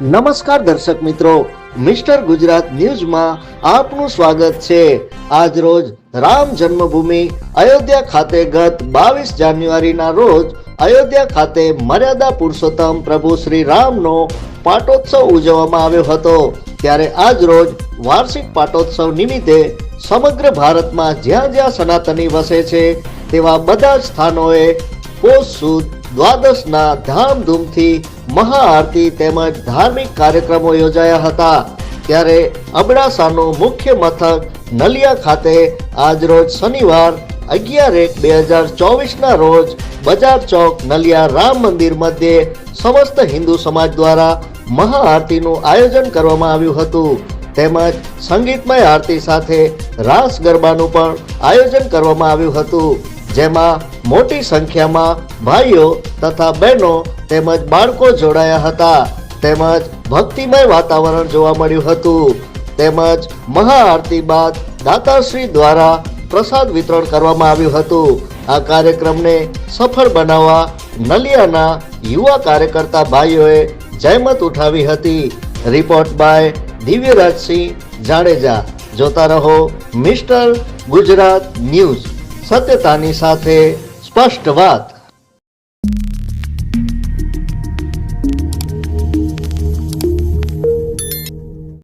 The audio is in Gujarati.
નમસ્કાર દર્શક મિત્રો, મિસ્ટર ગુજરાત ન્યૂઝમાં આપનું સ્વાગત છે. આજ રોજ રામ જન્મભૂમિ, અયોધ્યા ખાતે ગત બાવીસ જાન્યુઆરીના રોજ અયોધ્યા ખાતે મર્યાદા પુરુષોત્તમ પ્રભુ શ્રી રામનો પાટોત્સવ ઉજવવામાં આવ્યો હતો. ત્યારે આજ રોજ વાર્ષિક પાટોત્સવ નિમિત્તે સમગ્ર ભારતમાં જ્યાં જ્યાં સનાતની વસે છે, તેવા બધા સ્થાનોએ પોષ સુદ દ્વાદશના ધામધૂમથી મહાઆરતી તેમજ ધાર્મિક કાર્યક્રમો યોજાયા હતા. ત્યારે અબડાસાનું મુખ્ય મથક નલિયા ખાતે આજરોજ શનિવાર અગિયાર એક બે હજાર ચોવીસના રોજ બજાર ચોક નલિયા રામ મંદિર મધ્યે સમસ્ત હિન્દુ સમાજ દ્વારા મહાઆરતીનું આયોજન કરવામાં આવ્યું હતું. તેમજ સંગીતમય આરતી સાથે રાસ ગરબાનું પણ આયોજન કરવામાં આવ્યું હતું. જેમાં મોટી સંખ્યામાં ભાઈઓ તથા બહેનો તેમજ બાળકો જોડાયા હતા. તેમજ ભક્તિમય વાતાવરણ જોવા મળ્યું હતું. તેમજ મહાઆરતી બાદ દાતાશ્રી દ્વારા પ્રસાદ વિતરણ કરવામાં આવ્યું હતું. આ કાર્યક્રમને સફળ બનાવવા નલિયાના યુવા કાર્યકર્તા ભાઈઓએ જહેમત ઉઠાવી હતી. Report by Divyarajsinh Jadeja. જોતા રહો મિસ્ટર ગુજરાત ન્યૂઝ. સત્યતાની સાથે સ્પષ્ટ વાત.